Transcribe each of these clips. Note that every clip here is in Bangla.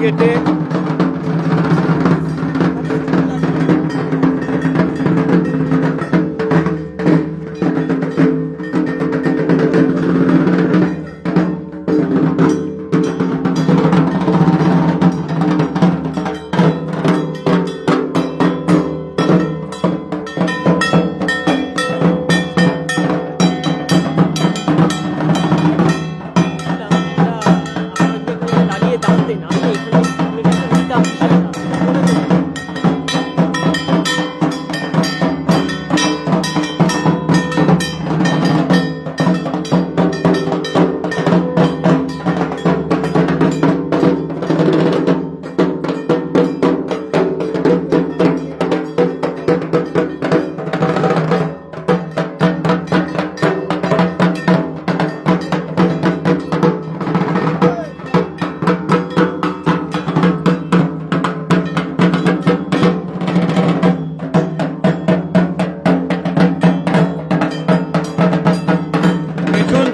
কেটে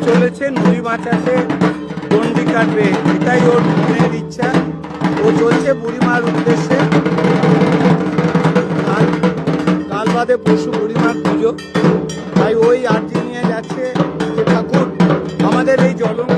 চলেছে নদী বাঁচাতে বন্দি কাটবে এটাই ওর মনের ইচ্ছা। বুড়িমার উদ্দেশ্যে। কাল বাদে পশু বুড়িমার পুজো। তাই ওই আর্জি নিয়ে যাচ্ছে যে ঠাকুর, আমাদের এই বাঁচান